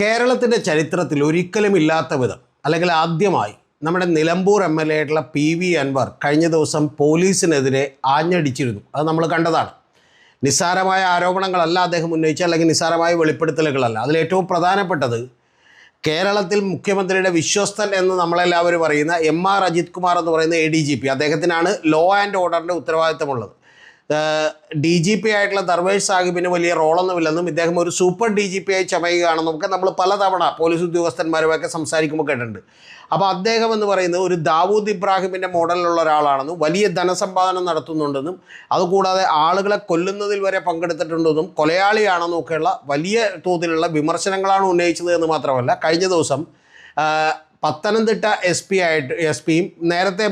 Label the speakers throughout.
Speaker 1: കേരളത്തിന്റെ ചരിത്രത്തിൽ ഒരിക്കലും ഇല്ലാത്ത വിധം അല്ലെങ്കിൽ ആദ്യമായി നമ്മുടെ നിലമ്പൂർ എം എൽ എ ആയിട്ടുള്ള പി വി അൻവർ കഴിഞ്ഞ ദിവസം പോലീസിനെതിരെ ആഞ്ഞടിച്ചിരുന്നു. അത് നമ്മൾ കണ്ടതാണ്. നിസ്സാരമായ ആരോപണങ്ങളല്ല അദ്ദേഹം ഉന്നയിച്ച അല്ലെങ്കിൽ നിസ്സാരമായ വെളിപ്പെടുത്തലുകളല്ല. അതിലേറ്റവും പ്രധാനപ്പെട്ടത് കേരളത്തിൽ മുഖ്യമന്ത്രിയുടെ വിശ്വസ്തൻ എന്ന് നമ്മളെല്ലാവരും പറയുന്ന എം ആർ അജിത് കുമാർ എന്ന് പറയുന്ന എ ഡി ജി പി അദ്ദേഹത്തിനാണ് ലോ ആൻഡ് ഓർഡറിന്റെ ഉത്തരവാദിത്തമുള്ളത്. ഡി ജി പി ആയിട്ടുള്ള ദർവേഷ് സാഹിബിന് വലിയ റോളൊന്നുമില്ലെന്നും ഇദ്ദേഹം ഒരു സൂപ്പർ ഡി ജി പി ആയി ചമയുകയാണെന്നും ഒക്കെ നമ്മൾ പലതവണ പോലീസ് ഉദ്യോഗസ്ഥന്മാരുമൊക്കെ സംസാരിക്കുമ്പോൾ കേട്ടിട്ടുണ്ട്. അപ്പോൾ അദ്ദേഹം എന്ന് പറയുന്നത് ഒരു ദാവൂദ് ഇബ്രാഹിമിന്റെ മോഡലിലുള്ള ഒരാളാണെന്നും വലിയ ധനസമ്പാദനം നടത്തുന്നുണ്ടെന്നും അതുകൂടാതെ ആളുകളെ കൊല്ലുന്നതിൽ വരെ പങ്കെടുത്തിട്ടുണ്ടെന്നും കൊലയാളിയാണെന്നും ഒക്കെയുള്ള വലിയ തോതിലുള്ള വിമർശനങ്ങളാണ് ഉന്നയിച്ചത് എന്ന് മാത്രമല്ല കഴിഞ്ഞ ദിവസം പത്തനംതിട്ട എസ് പി ആയിട്ട് എസ് പിയും നേരത്തെ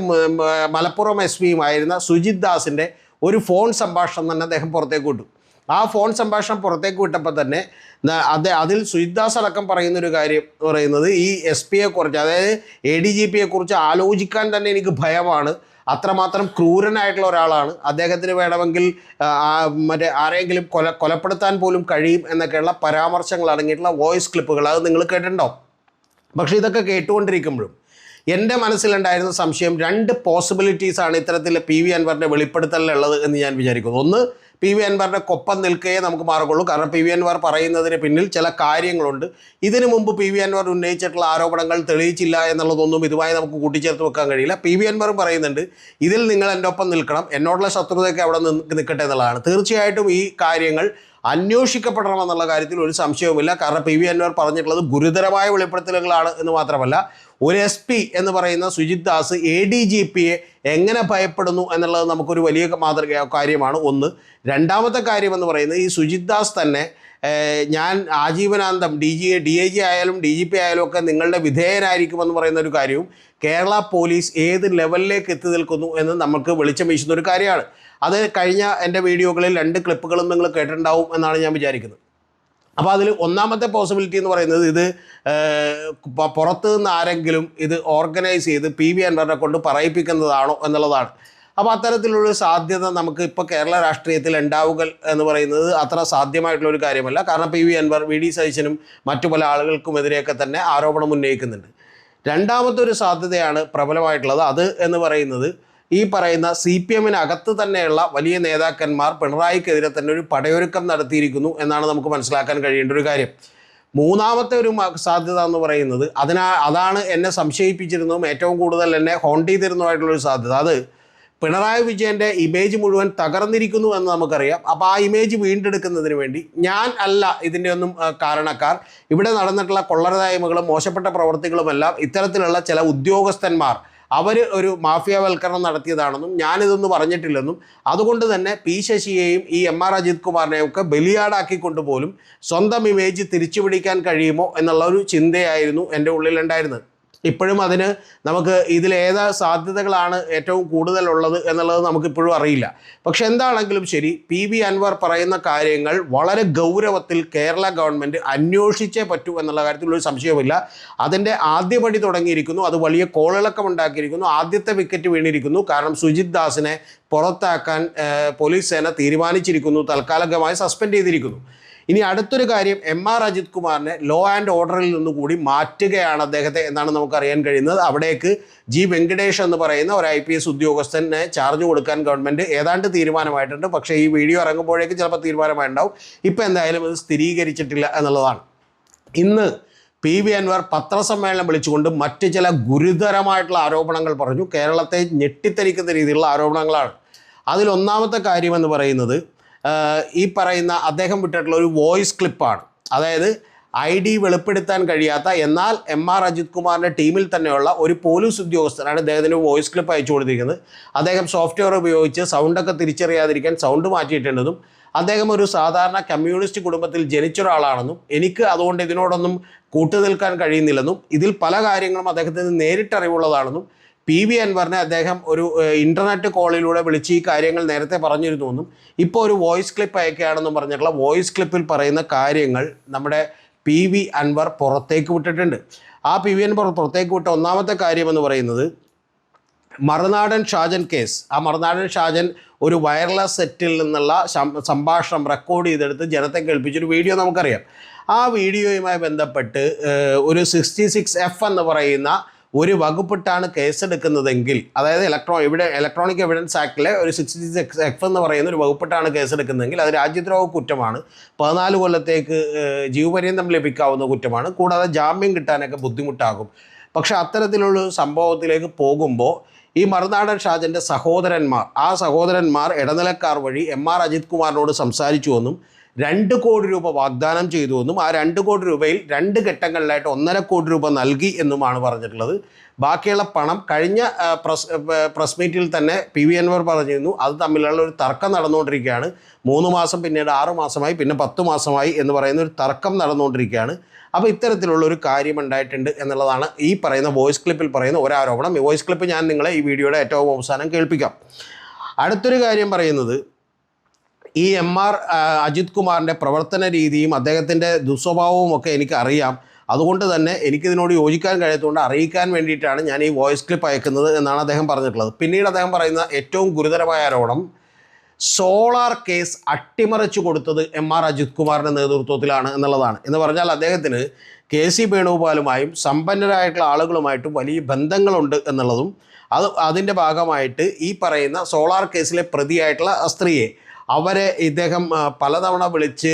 Speaker 1: മലപ്പുറം എസ് പിയും ആയിരുന്ന സുജിത് ദാസിന്റെ ഒരു ഫോൺ സംഭാഷണം തന്നെ അദ്ദേഹം പുറത്തേക്ക് വിട്ടു. ആ ഫോൺ സംഭാഷണം പുറത്തേക്ക് വിട്ടപ്പോൾ തന്നെ അതെ അത് അതിൽ സുജിദാസ് അടക്കം പറയുന്നൊരു കാര്യം പറയുന്നത് ഈ എസ് പിയെ കുറിച്ച് അതായത് എ ഡി ജി പിയെ കുറിച്ച് ആലോചിക്കാൻ തന്നെ എനിക്ക് ഭയമാണ്. അത്രമാത്രം ക്രൂരനായിട്ടുള്ള ഒരാളാണ്. അദ്ദേഹത്തിന് വേണമെങ്കിൽ മറ്റേ ആരെങ്കിലും കൊല കൊലപ്പെടുത്താൻ പോലും കഴിയും എന്നൊക്കെയുള്ള പരാമർശങ്ങൾ അടങ്ങിയിട്ടുള്ള വോയിസ് ക്ലിപ്പുകൾ. അത് നിങ്ങൾ കേട്ടിട്ടുണ്ടോ? പക്ഷേ ഇതൊക്കെ കേട്ടുകൊണ്ടിരിക്കുമ്പോഴും എന്റെ മനസ്സിലുണ്ടായിരുന്ന സംശയം രണ്ട് പോസിബിലിറ്റീസ് ആണ് ഇത്തരത്തിൽ പി വി അൻവറിന്റെ വെളിപ്പെടുത്തലിലുള്ളത് എന്ന് ഞാൻ വിചാരിക്കുന്നു. ഒന്ന് പി വി അൻവറിന്റെ കൊപ്പം നിൽക്കുകയെ നമുക്ക് മാറുകയുള്ളൂ. കാരണം പി വി അൻവർ പറയുന്നതിന് പിന്നിൽ ചില കാര്യങ്ങളുണ്ട്. ഇതിനു മുമ്പ് പി വി അൻവർ ഉന്നയിച്ചിട്ടുള്ള ആരോപണങ്ങൾ തെളിയിച്ചില്ല എന്നുള്ളതൊന്നും ഇതുമായി നമുക്ക് കൂട്ടിച്ചേർത്ത് വെക്കാൻ കഴിയില്ല. പി വി അൻവർ പറയുന്നുണ്ട് ഇതിൽ നിങ്ങൾ എന്റെ ഒപ്പം നിൽക്കണം. എന്നോടുള്ള ശത്രുതയൊക്കെ അവിടെ നിൽക്കട്ടെ എന്നുള്ളതാണ്. തീർച്ചയായിട്ടും ഈ കാര്യങ്ങൾ അന്വേഷിക്കപ്പെടണമെന്നുള്ള കാര്യത്തിൽ ഒരു സംശയവുമില്ല. കാരണം പി വി അൻവർ പറഞ്ഞിട്ടുള്ളത് ഗുരുതരമായ വെളിപ്പെടുത്തലുകളാണ് എന്ന് മാത്രമല്ല ഒരു എസ് പി എന്ന് പറയുന്ന Sujith Das A D G പിയെ എങ്ങനെ ഭയപ്പെടുന്നു എന്നുള്ളത് നമുക്കൊരു വലിയ മാതൃക കാര്യമാണ്. ഒന്ന്. രണ്ടാമത്തെ കാര്യം എന്ന് പറയുന്നത് ഈ സുജിത് ദാസ് തന്നെ ഞാൻ ആജീവനാന്തം D G D I G ആയാലും ഡി ജി പി ആയാലും ഒക്കെ നിങ്ങളുടെ വിധേയനായിരിക്കുമെന്ന് പറയുന്ന ഒരു കാര്യവും കേരള പോലീസ് ഏത് ലെവലിലേക്ക് എത്തി നിൽക്കുന്നു എന്ന് നമുക്ക് വെളിച്ചം വീശുന്ന ഒരു കാര്യമാണ്. അത് കഴിഞ്ഞ എന്റെ വീഡിയോകളിൽ രണ്ട് ക്ലിപ്പുകളും നിങ്ങൾ കേട്ടിട്ടുണ്ടാവും എന്നാണ് ഞാൻ വിചാരിക്കുന്നത്. അപ്പോൾ അതിൽ ഒന്നാമത്തെ പോസിബിലിറ്റി എന്ന് പറയുന്നത് ഇത് പുറത്തു നിന്ന് ആരെങ്കിലും ഇത് ഓർഗനൈസ് ചെയ്ത് പി വി അൻവറിനെ കൊണ്ട് പറയിപ്പിക്കുന്നതാണോ എന്നുള്ളതാണ്. അപ്പോൾ അത്തരത്തിലുള്ള സാധ്യത നമുക്ക് ഇപ്പോൾ കേരള രാഷ്ട്രീയത്തിൽ ഉണ്ടാവുക എന്ന് പറയുന്നത് അത്ര സാധ്യമായിട്ടുള്ള ഒരു കാര്യമല്ല. കാരണം P V Anvar V D സതീശനും മറ്റു പല ആളുകൾക്കുമെതിരെയൊക്കെ തന്നെ ആരോപണം ഉന്നയിക്കുന്നുണ്ട്. രണ്ടാമത്തെ ഒരു സാധ്യതയാണ് പ്രബലമായിട്ടുള്ളത്. അത് എന്ന് പറയുന്നത് ഈ പറയുന്ന സി പി എമ്മിനകത്ത് തന്നെയുള്ള വലിയ നേതാക്കന്മാർ പിണറായിക്കെതിരെ തന്നെ ഒരു പടയൊരുക്കം നടത്തിയിരിക്കുന്നു എന്നാണ് നമുക്ക് മനസ്സിലാക്കാൻ കഴിയേണ്ട ഒരു കാര്യം. മൂന്നാമത്തെ ഒരു സാധ്യത എന്ന് പറയുന്നത് അതിനാ അതാണ് എന്നെ സംശയിപ്പിച്ചിരുന്നതും ഏറ്റവും കൂടുതൽ എന്നെ ഹോണ്ട് ചെയ്തിരുന്നതുമായിട്ടുള്ളൊരു സാധ്യത. അത് പിണറായി വിജയന്റെ ഇമേജ് മുഴുവൻ തകർന്നിരിക്കുന്നു എന്ന് നമുക്കറിയാം. അപ്പോൾ ആ ഇമേജ് വീണ്ടെടുക്കുന്നതിന് വേണ്ടി ഞാൻ അല്ല ഇതിന്റെ ഒന്നും കാരണക്കാർ. ഇവിടെ നടന്നിട്ടുള്ള കൊള്ളരതായ്മകളും മോശപ്പെട്ട പ്രവർത്തികളുമെല്ലാം ഇത്തരത്തിലുള്ള ചില ഉദ്യോഗസ്ഥന്മാർ അവർ ഒരു മാഫിയവൽക്കരണം നടത്തിയതാണെന്നും ഞാനിതൊന്നും പറഞ്ഞിട്ടില്ലെന്നും അതുകൊണ്ട് തന്നെ പി ശശിയെയും ഈ എം ആർ അജിത് കുമാറിനെയും ഒക്കെ ബലിയാടാക്കിക്കൊണ്ട് പോലും സ്വന്തം ഇമേജ് തിരിച്ചുപിടിക്കാൻ കഴിയുമോ എന്നുള്ള ഒരു ചിന്തയായിരുന്നു എന്റെ ഉള്ളിലുണ്ടായിരുന്നത്. ഇപ്പോഴും അതിന് നമുക്ക് ഇതിലേതാ സാധ്യതകളാണ് ഏറ്റവും കൂടുതലുള്ളത് എന്നുള്ളത് നമുക്കിപ്പോഴും അറിയില്ല. പക്ഷെ എന്താണെങ്കിലും ശരി പി വി അൻവർ പറയുന്ന കാര്യങ്ങൾ വളരെ ഗൗരവത്തിൽ കേരള ഗവൺമെന്റ് അന്വേഷിച്ചേ പറ്റൂ എന്നുള്ള കാര്യത്തിൽ ഒരു സംശയവുമില്ല അതിന്റെ ആദ്യപടി തുടങ്ങിയിരിക്കുന്നു അത് വലിയ കോളിളക്കം ഉണ്ടാക്കിയിരിക്കുന്നു ആദ്യത്തെ വിക്കറ്റ് വീണിരിക്കുന്നു. കാരണം സുജിത് ദാസിനെ പുറത്താക്കാൻ പോലീസ് സേന തീരുമാനിച്ചിരിക്കുന്നു താൽക്കാലികമായി സസ്പെൻഡ് ചെയ്തിരിക്കുന്നു. ഇനി അടുത്തൊരു കാര്യം എം ആർ അജിത് കുമാറിനെ ലോ ആൻഡ് ഓർഡറിൽ നിന്ന് കൂടി മാറ്റുകയാണ് അദ്ദേഹത്തെ എന്നാണ് നമുക്ക് അറിയാൻ കഴിയുന്നത്. അവിടേക്ക് ജി വെങ്കടേഷ് എന്ന് പറയുന്ന ഒരു ഐ പി എസ് ഉദ്യോഗസ്ഥനെ ചാർജ് കൊടുക്കാൻ ഗവൺമെന്റ് ഏതാണ്ട് തീരുമാനമായിട്ടുണ്ട്. പക്ഷേ ഈ വീഡിയോ ഇറങ്ങുമ്പോഴേക്കും ചിലപ്പോൾ തീരുമാനമായിട്ടുണ്ടാവും. ഇപ്പോൾ എന്തായാലും ഇത് സ്ഥിരീകരിച്ചിട്ടില്ല എന്നുള്ളതാണ്. ഇന്ന് പി വി അൻവർ പത്രസമ്മേളനം വിളിച്ചുകൊണ്ട് മറ്റ് ചില ഗുരുതരമായിട്ടുള്ള ആരോപണങ്ങൾ പറഞ്ഞു. കേരളത്തെ ഞെട്ടിത്തരിക്കുന്ന രീതിയിലുള്ള ആരോപണങ്ങളാണ്. അതിലൊന്നാമത്തെ കാര്യമെന്ന് പറയുന്നത് ഈ പറയുന്ന അദ്ദേഹം വിട്ടിട്ടുള്ള ഒരു വോയിസ് ക്ലിപ്പാണ്. അതായത് ഐ ഡി വെളിപ്പെടുത്താൻ കഴിയാത്ത എന്നാൽ എം ആർ അജിത് കുമാറിന്റെ ടീമിൽ തന്നെയുള്ള ഒരു പോലീസ് ഉദ്യോഗസ്ഥനാണ് അദ്ദേഹത്തിന് വോയിസ് ക്ലിപ്പ് അയച്ചു കൊടുത്തിരിക്കുന്നത്. അദ്ദേഹം സോഫ്റ്റ്വെയർ ഉപയോഗിച്ച് സൗണ്ടൊക്കെ തിരിച്ചറിയാതിരിക്കാൻ സൗണ്ട് മാറ്റിയിട്ടുണ്ടെന്നും അദ്ദേഹം ഒരു സാധാരണ കമ്മ്യൂണിസ്റ്റ് കുടുംബത്തിൽ ജനിച്ച ഒരാളാണെന്നും എനിക്ക് അതുകൊണ്ട് ഇതിനോടൊന്നും കൂട്ടുനിൽക്കാൻ കഴിയുന്നില്ലെന്നും ഇതിൽ പല കാര്യങ്ങളും അദ്ദേഹത്തിന് നേരിട്ടറിവുള്ളതാണെന്നും പി വി അൻവറിനെ അദ്ദേഹം ഒരു ഇന്റർനെറ്റ് കോളിലൂടെ വിളിച്ച് ഈ കാര്യങ്ങൾ നേരത്തെ പറഞ്ഞിരുന്നുവെന്നും ഇപ്പോൾ ഒരു വോയിസ് ക്ലിപ്പ് അയക്കുകയാണെന്നും പറഞ്ഞിട്ടുള്ള വോയിസ് ക്ലിപ്പിൽ പറയുന്ന കാര്യങ്ങൾ നമ്മുടെ പി വി അൻവർ പുറത്തേക്ക് വിട്ടിട്ടുണ്ട്. ആ പി വി അൻവർ പുറത്തേക്ക് വിട്ട ഒന്നാമത്തെ കാര്യമെന്ന് പറയുന്നത് മറുനാടൻ ഷാജൻ കേസ് ആ മറുനാടൻ ഷാജൻ ഒരു വയർലെസ് സെറ്റിൽ നിന്നുള്ള സംഭാഷണം റെക്കോർഡ് ചെയ്തെടുത്ത് ജനത്തെ കേൾപ്പിച്ചൊരു വീഡിയോ നമുക്കറിയാം. ആ വീഡിയോയുമായി ബന്ധപ്പെട്ട് ഒരു സിക്സ്റ്റി സിക്സ് എഫ് എന്ന് പറയുന്ന ഒരു വകുപ്പിട്ടാണ് കേസെടുക്കുന്നതെങ്കിൽ അതായത് ഇലക്ട്രോ ഇവിടെ ഇലക്ട്രോണിക് എവിഡൻസ് ആക്ടിലെ ഒരു സിക്സ്റ്റി സിക്സ് എഫ് എന്ന് പറയുന്ന ഒരു വകുപ്പിട്ടാണ് കേസെടുക്കുന്നതെങ്കിൽ അത് രാജ്യദ്രോഹ കുറ്റമാണ്. പതിനാല് കൊല്ലത്തേക്ക് ജീവപര്യന്തം ലഭിക്കാവുന്ന കുറ്റമാണ്. കൂടാതെ ജാമ്യം കിട്ടാനൊക്കെ ബുദ്ധിമുട്ടാകും. പക്ഷേ അത്തരത്തിലുള്ള സംഭവത്തിലേക്ക് പോകുമ്പോൾ ഈ മറുനാടൻ ഷാജന്റെ സഹോദരന്മാർ ആ സഹോദരന്മാർ ഇടനിലക്കാർ വഴി എം ആർ അജിത് കുമാറിനോട് സംസാരിച്ചുവെന്നും രണ്ട് കോടി രൂപ വാഗ്ദാനം ചെയ്തുവെന്നും ആ രണ്ട് കോടി രൂപയിൽ രണ്ട് ഘട്ടങ്ങളിലായിട്ട് ഒന്നര കോടി രൂപ നൽകി എന്നുമാണ് പറഞ്ഞിട്ടുള്ളത്. ബാക്കിയുള്ള പണം കഴിഞ്ഞ പ്രസ് പ്രസ് മീറ്റിൽ തന്നെ പി വി അൻവർ പറഞ്ഞിരുന്നു. അത് തമ്മിലുള്ള ഒരു തർക്കം നടന്നുകൊണ്ടിരിക്കുകയാണ്. മൂന്ന് മാസം പിന്നീട് ആറ് മാസമായി പിന്നെ പത്ത് മാസമായി എന്ന് പറയുന്ന ഒരു തർക്കം നടന്നുകൊണ്ടിരിക്കുകയാണ്. അപ്പോൾ ഇത്തരത്തിലുള്ള ഒരു കാര്യം ഉണ്ടായിട്ടുണ്ട് എന്നുള്ളതാണ് ഈ പറയുന്ന വോയിസ് ക്ലിപ്പിൽ പറയുന്ന ഒരാരോപണം. ഈ വോയിസ് ക്ലിപ്പ് ഞാൻ നിങ്ങളെ ഈ വീഡിയോയുടെ ഏറ്റവും അവസാനം കേൾപ്പിക്കാം. അടുത്തൊരു കാര്യം പറയുന്നത് ഈ എം ആർ അജിത് കുമാറിന്റെ പ്രവർത്തന രീതിയും അദ്ദേഹത്തിന്റെ ദുസ്വഭാവവും ഒക്കെ എനിക്ക് അറിയാം. അതുകൊണ്ട് തന്നെ എനിക്കിതിനോട് യോജിക്കാൻ കഴിയാത്തതുകൊണ്ട് അറിയിക്കാൻ വേണ്ടിയിട്ടാണ് ഞാൻ ഈ വോയിസ് ക്ലിപ്പ് അയക്കുന്നത് എന്നാണ് അദ്ദേഹം പറഞ്ഞിട്ടുള്ളത്. പിന്നീട് അദ്ദേഹം പറയുന്ന ഏറ്റവും ഗുരുതരമായ ആരോപണം സോളാർ കേസ് അട്ടിമറിച്ചു കൊടുത്തത് എം ആർ അജിത് കുമാറിന്റെ നേതൃത്വത്തിലാണ് എന്നുള്ളതാണ്. എന്ന് പറഞ്ഞാൽ അദ്ദേഹത്തിന് കെ സി വേണുഗോപാലുമായും സമ്പന്നരായിട്ടുള്ള ആളുകളുമായിട്ടും വലിയ ബന്ധങ്ങളുണ്ട് എന്നുള്ളതും അത് അതിന്റെ ഭാഗമായിട്ട് ഈ പറയുന്ന സോളാർ കേസിലെ പ്രതിയായിട്ടുള്ള സ്ത്രീയെ അവരെ ഇദ്ദേഹം പലതവണ വിളിച്ച്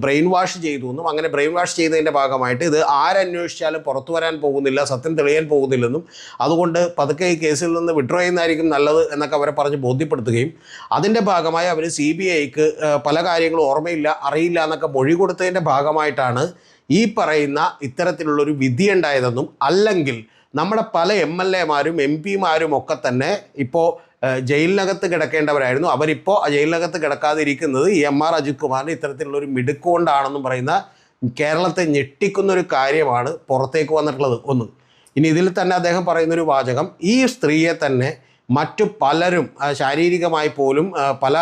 Speaker 1: ബ്രെയിൻ വാഷ് ചെയ്തു എന്നും അങ്ങനെ ബ്രെയിൻ വാഷ് ചെയ്തതിന്റെ ഭാഗമായിട്ട് ഇത് ആരന്വേഷിച്ചാലും പുറത്തു വരാൻ പോകുന്നില്ല സത്യം തെളിയാൻ പോകുന്നില്ലെന്നും അതുകൊണ്ട് പതുക്കെ ഈ കേസിൽ നിന്ന് വിഡ്രോ ചെയ്യുന്നതായിരിക്കും നല്ലത് എന്നൊക്കെ അവരെ പറഞ്ഞ് ബോധ്യപ്പെടുത്തുകയും അതിന്റെ ഭാഗമായി അവർ സി ബി ഐക്ക് പല കാര്യങ്ങളും ഓർമ്മയില്ല അറിയില്ല എന്നൊക്കെ മൊഴി കൊടുത്തതിന്റെ ഭാഗമായിട്ടാണ് ഈ പറയുന്ന ഇത്തരത്തിലുള്ളൊരു വിധി ഉണ്ടായതെന്നും അല്ലെങ്കിൽ നമ്മുടെ പല എം എൽ എമാരും എം പിമാരും ഒക്കെ തന്നെ ഇപ്പോൾ ജയിലിനകത്ത് കിടക്കേണ്ടവരായിരുന്നു. അവരിപ്പോൾ ജയിലിനകത്ത് കിടക്കാതിരിക്കുന്നത് ഈ എം ആർ അജിത് കുമാറിന് ഇത്തരത്തിലുള്ള ഒരു മിടുക്കുകൊണ്ടാണെന്നും പറയുന്ന കേരളത്തെ ഞെട്ടിക്കുന്ന ഒരു കാര്യമാണ് പുറത്തേക്ക് വന്നിട്ടുള്ളത്. ഒന്ന് ഇനി ഇതിൽ തന്നെ അദ്ദേഹം പറയുന്നൊരു വാചകം ഈ സ്ത്രീയെ തന്നെ മറ്റു പലരും ശാരീരികമായി പോലും പല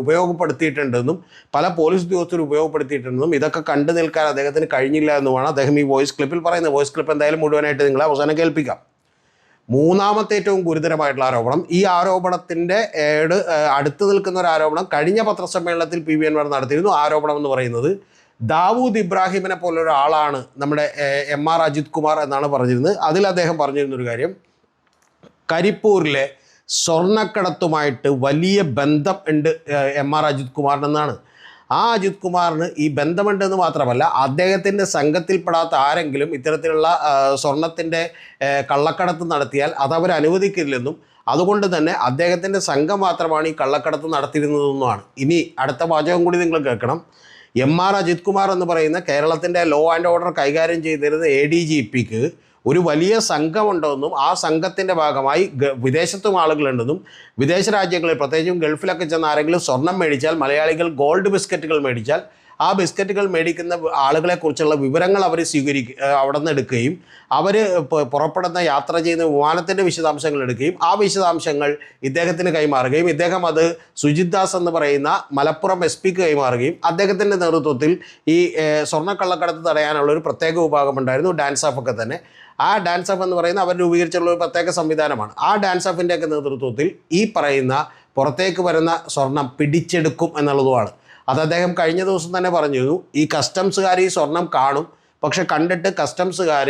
Speaker 1: ഉപയോഗപ്പെടുത്തിയിട്ടുണ്ടെന്നും പല പോലീസ് ഉദ്യോഗസ്ഥർ ഉപയോഗപ്പെടുത്തിയിട്ടുണ്ടെന്നും ഇതൊക്കെ കണ്ടു നിൽക്കാൻ അദ്ദേഹത്തിന് കഴിഞ്ഞില്ല എന്നുമാണ് അദ്ദേഹം ഈ വോയിസ് ക്ലിപ്പിൽ പറയുന്നത്. വോയിസ് ക്ലിപ്പ് എന്തായാലും മുഴുവനായിട്ട് നിങ്ങളെ അവസാനം കേൾപ്പിക്കാം. മൂന്നാമത്തെ ഏറ്റവും ഗുരുതരമായിട്ടുള്ള ആരോപണം. ഈ ആരോപണത്തിന്റെ ഏട് അടുത്ത് നിൽക്കുന്ന ഒരു ആരോപണം കഴിഞ്ഞ പത്രസമ്മേളനത്തിൽ പി വി എൻമാർ നടത്തിയിരുന്നു. ആരോപണം എന്ന് പറയുന്നത് ദാവൂദ് ഇബ്രാഹിമിനെ പോലെ ഒരാളാണ് നമ്മുടെ എം ആർ അജിത് കുമാർ എന്നാണ് പറഞ്ഞിരുന്നത്. അതിൽ അദ്ദേഹം പറഞ്ഞിരുന്നൊരു കാര്യം കരിപ്പൂരിലെ സ്വർണക്കടത്തുമായിട്ട് വലിയ ബന്ധം ഉണ്ട് എം ആർ അജിത് കുമാറിനെന്നാണ്. ആ അജിത് കുമാറിന് ഈ ബന്ധമുണ്ടെന്ന് മാത്രമല്ല അദ്ദേഹത്തിന്റെ സംഘത്തിൽപ്പെടാത്ത ആരെങ്കിലും ഇത്തരത്തിലുള്ള സ്വർണത്തിന്റെ കള്ളക്കടത്ത് നടത്തിയാൽ അതവർ അനുവദിക്കില്ലെന്നും അതുകൊണ്ട് തന്നെ അദ്ദേഹത്തിന്റെ സംഘം മാത്രമാണ് ഈ കള്ളക്കടത്ത് നടത്തിയിരുന്നതെന്നുമാണ്. ഇനി അടുത്ത വാചകം കൂടി നിങ്ങൾ കേൾക്കണം. എം ആർ അജിത് കുമാർ എന്ന് പറയുന്ന കേരളത്തിന്റെ ലോ ആൻഡ് ഓർഡർ കൈകാര്യം ചെയ്തിരുന്ന എ ഡി ജി പിക്ക് ഒരു വലിയ സംഘമുണ്ടെന്നും ആ സംഘത്തിന്റെ ഭാഗമായി വിദേശത്തും ആളുകളുണ്ടെന്നും വിദേശ രാജ്യങ്ങളിൽ പ്രത്യേകിച്ചും ഗൾഫിലൊക്കെ ചെന്ന് ആരെങ്കിലും സ്വർണം മേടിച്ചാൽ മലയാളികൾ ഗോൾഡ് ബിസ്ക്കറ്റുകൾ മേടിച്ചാൽ ആ ബിസ്ക്കറ്റുകൾ മേടിക്കുന്ന ആളുകളെക്കുറിച്ചുള്ള വിവരങ്ങൾ അവർ സ്വീകരിക്കുക അവിടെ നിന്ന് എടുക്കുകയും അവർ പുറപ്പെടുന്ന യാത്ര ചെയ്യുന്ന വിമാനത്തിന്റെ വിശദാംശങ്ങൾ എടുക്കുകയും ആ വിശദാംശങ്ങൾ ഇദ്ദേഹത്തിന് കൈമാറുകയും ഇദ്ദേഹം അത് സുജിത് ദാസ് എന്ന് പറയുന്ന മലപ്പുറം എസ് പിക്ക് കൈമാറുകയും അദ്ദേഹത്തിന്റെ നേതൃത്വത്തിൽ ഈ സ്വർണക്കള്ളക്കടത്ത് തടയാനുള്ള ഒരു പ്രത്യേക വിഭാഗമുണ്ടായിരുന്നു ഡാൻസ് ഓഫ് ഒക്കെ തന്നെ. ആ ഡാൻസ് ഓഫ് എന്ന് പറയുന്ന അവർ രൂപീകരിച്ചുള്ള ഒരു പ്രത്യേക സംവിധാനമാണ്. ആ ഡാൻസ് ഓഫിന്റെയൊക്കെ നേതൃത്വത്തിൽ ഈ പറയുന്ന പുറത്തേക്ക് വരുന്ന സ്വർണം പിടിച്ചെടുക്കും എന്നുള്ളതുമാണ്. അത് അദ്ദേഹം കഴിഞ്ഞ ദിവസം തന്നെ പറഞ്ഞു ഈ കസ്റ്റംസുകാർ ഈ സ്വർണം കാണും പക്ഷെ കണ്ടിട്ട് കസ്റ്റംസുകാർ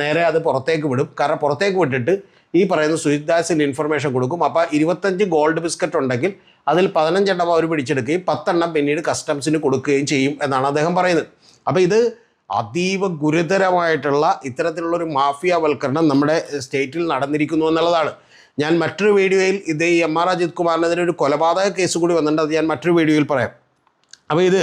Speaker 1: നേരെ അത് പുറത്തേക്ക് വിടും. കാരണം പുറത്തേക്ക് വിട്ടിട്ട് ഈ പറയുന്ന സുജിദാസിൽ ഇൻഫർമേഷൻ കൊടുക്കും. അപ്പോൾ ഇരുപത്തഞ്ച് ഗോൾഡ് ബിസ്ക്കറ്റ് ഉണ്ടെങ്കിൽ അതിൽ പതിനഞ്ചെണ്ണം അവർ പിടിച്ചെടുക്കുകയും പത്തെണ്ണം പിന്നീട് കസ്റ്റംസിന് കൊടുക്കുകയും ചെയ്യും എന്നാണ് അദ്ദേഹം പറയുന്നത്. അപ്പോൾ ഇത് അതീവ ഗുരുതരമായിട്ടുള്ള ഒരു മാഫിയാവൽക്കരണം നമ്മുടെ സ്റ്റേറ്റിൽ നടന്നിരിക്കുന്നു എന്നുള്ളതാണ്. ഞാൻ മറ്റൊരു വീഡിയോയിൽ ഇത് എം ആർ അജിത് കുമാറിനെതിരെ ഒരു കൊലപാതക കേസ് കൂടി വന്നിട്ടുണ്ട് അത് ഞാൻ മറ്റൊരു വീഡിയോയിൽ പറയാം. അപ്പോൾ ഇത്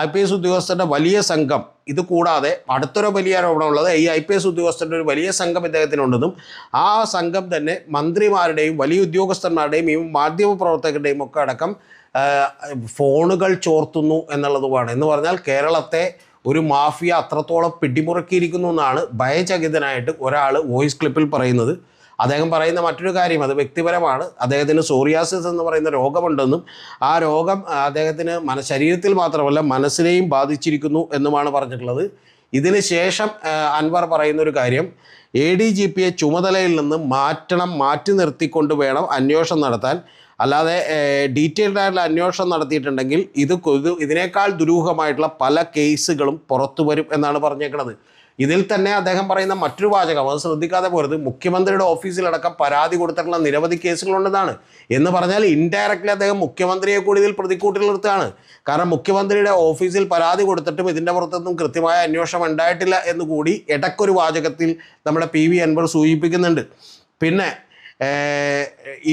Speaker 1: ഐ പി എസ് ഉദ്യോഗസ്ഥരുടെ വലിയ സംഘം ഇത് കൂടാതെ അടുത്തൊരു വലിയ ആരോപണമുള്ളത് ഈ ഐ പി എസ് ഉദ്യോഗസ്ഥരുടെ ഒരു വലിയ സംഘം ഇദ്ദേഹത്തിനുണ്ടെന്നും ആ സംഘം തന്നെ മന്ത്രിമാരുടെയും വലിയ ഉദ്യോഗസ്ഥന്മാരുടെയും ഈ മാധ്യമ പ്രവർത്തകരുടെയും ഒക്കെ അടക്കം ഫോണുകൾ ചോർത്തുന്നു എന്നുള്ളതുമാണ്. എന്ന് പറഞ്ഞാൽ കേരളത്തെ ഒരു മാഫിയ അത്രത്തോളം പിടിമുറുക്കിയിരിക്കുന്നു എന്നാണ് ഭയചകിതനായിട്ട് ഒരാൾ വോയിസ് ക്ലിപ്പിൽ പറയുന്നത്. അദ്ദേഹം പറയുന്ന മറ്റൊരു കാര്യം അത് വ്യക്തിപരമാണ്. അദ്ദേഹത്തിന് സോറിയാസിസ് എന്ന് പറയുന്ന രോഗമുണ്ടെന്നും ആ രോഗം അദ്ദേഹത്തിന് മന ശരീരത്തിൽ മാത്രമല്ല മനസ്സിനെയും ബാധിച്ചിരിക്കുന്നു എന്നുമാണ് പറഞ്ഞിട്ടുള്ളത്. ഇതിന് ശേഷം അൻവർ പറയുന്ന ഒരു കാര്യം എ ഡി ജി പിയെ ചുമതലയിൽ നിന്ന് മാറ്റണം മാറ്റി നിർത്തിക്കൊണ്ട് വേണം അന്വേഷണം നടത്താൻ. അല്ലാതെ ഡീറ്റെയിൽഡ് ആയിട്ടുള്ള അന്വേഷണം നടത്തിയിട്ടുണ്ടെങ്കിൽ ഇത് ഇത് ഇതിനേക്കാൾ ദുരൂഹമായിട്ടുള്ള പല കേസുകളും പുറത്തു വരും എന്നാണ് പറഞ്ഞേക്കുന്നത് ഇതിൽ തന്നെ അദ്ദേഹം പറയുന്ന മറ്റൊരു വാചകം അത് ശ്രദ്ധിക്കാതെ പോരുത് മുഖ്യമന്ത്രിയുടെ ഓഫീസിലടക്കം പരാതി കൊടുത്തിട്ടുള്ള നിരവധി കേസുകളുണ്ടെന്നാണ് എന്ന് പറഞ്ഞാൽ ഇൻഡയറക്റ്റ്ലി അദ്ദേഹം മുഖ്യമന്ത്രിയെ കൂടി ഇതിൽ പ്രതിക്കൂട്ടിൽ നിർത്തുകയാണ്. കാരണം മുഖ്യമന്ത്രിയുടെ ഓഫീസിൽ പരാതി കൊടുത്തിട്ടും ഇതിന്റെ പുറത്തൊന്നും കൃത്യമായ അന്വേഷണം ഉണ്ടായിട്ടില്ല എന്ന് കൂടി ഇടയ്ക്കൊരു വാചകത്തിൽ നമ്മുടെ പി വി അൻവർ സൂചിപ്പിക്കുന്നുണ്ട്. പിന്നെ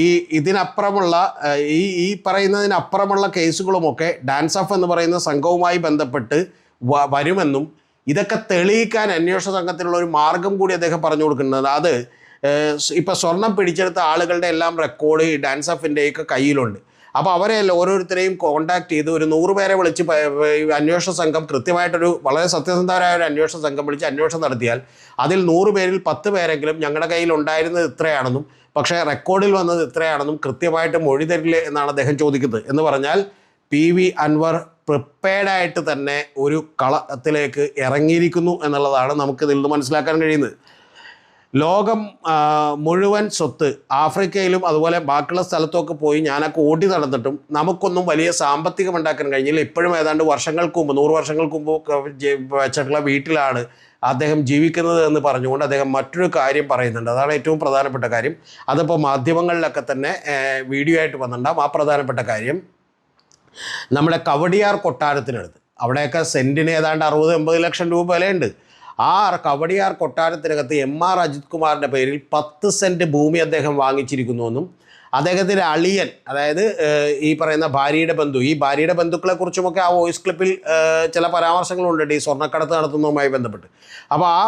Speaker 1: ഈ ഇതിനപ്പുറമുള്ള ഈ ഈ പറയുന്നതിനപ്പുറമുള്ള കേസുകളുമൊക്കെ ഡാൻസ് ഓഫ് എന്ന് പറയുന്ന സംഘവുമായി ബന്ധപ്പെട്ട് വരുമെന്നും ഇതൊക്കെ തെളിയിക്കാൻ അന്വേഷണ സംഘത്തിനുള്ള ഒരു മാർഗം കൂടി അദ്ദേഹം പറഞ്ഞു കൊടുക്കുന്നത്. അത് ഇപ്പം സ്വർണം പിടിച്ചെടുത്ത ആളുകളുടെ എല്ലാം റെക്കോർഡ് ഈ ഡാൻസ് ഓഫിന്റെ ഒക്കെ കയ്യിലുണ്ട്. അപ്പോൾ അവരെ ഓരോരുത്തരെയും കോണ്ടാക്ട് ചെയ്ത് ഒരു നൂറ് പേരെ വിളിച്ച് അന്വേഷണ സംഘം കൃത്യമായിട്ടൊരു വളരെ സത്യസന്ധരായ ഒരു അന്വേഷണ സംഘം വിളിച്ച് അന്വേഷണം നടത്തിയാൽ അതിൽ നൂറ് പേരിൽ പത്ത് പേരെങ്കിലും ഞങ്ങളുടെ കയ്യിൽ ഉണ്ടായിരുന്നത് ഇത്രയാണെന്നും പക്ഷേ റെക്കോർഡിൽ വന്നത് ഇത്രയാണെന്നും കൃത്യമായിട്ട് മൊഴി തരില്ലേ എന്നാണ് അദ്ദേഹം ചോദിക്കുന്നത്. എന്ന് പറഞ്ഞാൽ പി വി അൻവർ പ്രിപ്പയർഡായിട്ട് തന്നെ ഒരു കളത്തിലേക്ക് ഇറങ്ങിയിരിക്കുന്നു എന്നുള്ളതാണ് നമുക്ക് ഇതിൽ നിന്ന് മനസ്സിലാക്കാൻ കഴിയുന്നത്. ലോകം മുഴുവൻ സ്വത്ത് ആഫ്രിക്കയിലും അതുപോലെ ബാക്കിയുള്ള സ്ഥലത്തൊക്കെ പോയി ഞാനൊക്കെ ഓടി നടന്നിട്ടും നമുക്കൊന്നും വലിയ സാമ്പത്തികം ഉണ്ടാക്കാൻ കഴിഞ്ഞില്ല. ഇപ്പോഴും ഏതാണ്ട് വർഷങ്ങൾക്ക് മുമ്പ് നൂറ് വർഷങ്ങൾക്ക് മുമ്പ് വെച്ചിട്ടുള്ള വീട്ടിലാണ് അദ്ദേഹം ജീവിക്കുന്നത് എന്ന് പറഞ്ഞുകൊണ്ട് അദ്ദേഹം മറ്റൊരു കാര്യം പറയുന്നുണ്ട്. അതാണ് ഏറ്റവും പ്രധാനപ്പെട്ട കാര്യം. അതിപ്പോൾ മാധ്യമങ്ങളിലൊക്കെ തന്നെ വീഡിയോ ആയിട്ട് വന്നിട്ടുണ്ടാകും ആ പ്രധാനപ്പെട്ട കാര്യം നമ്മുടെ കവടിയാർ കൊട്ടാരത്തിനടുത്ത്. അവിടെയൊക്കെ സെന്റിന് ഏതാണ്ട് അറുപത് എൺപത് ലക്ഷം രൂപ വിലയുണ്ട്. ആ കവടിയാർ കൊട്ടാരത്തിനകത്ത് എം ആർ അജിത് കുമാറിന്റെ പേരിൽ പത്ത് സെന്റ് ഭൂമി അദ്ദേഹം വാങ്ങിച്ചിരിക്കുന്നുവെന്നും അദ്ദേഹത്തിന്റെ അളിയൻ അതായത് ഈ പറയുന്ന ഭാര്യയുടെ ബന്ധു ഈ ഭാര്യയുടെ ബന്ധുക്കളെ കുറിച്ചുമൊക്കെ ആ വോയിസ് ക്ലിപ്പിൽ ചില പരാമർശങ്ങളുണ്ട് ഈ സ്വർണക്കടത്ത് നടത്തുന്നതുമായി ബന്ധപ്പെട്ട്. അപ്പോൾ ആ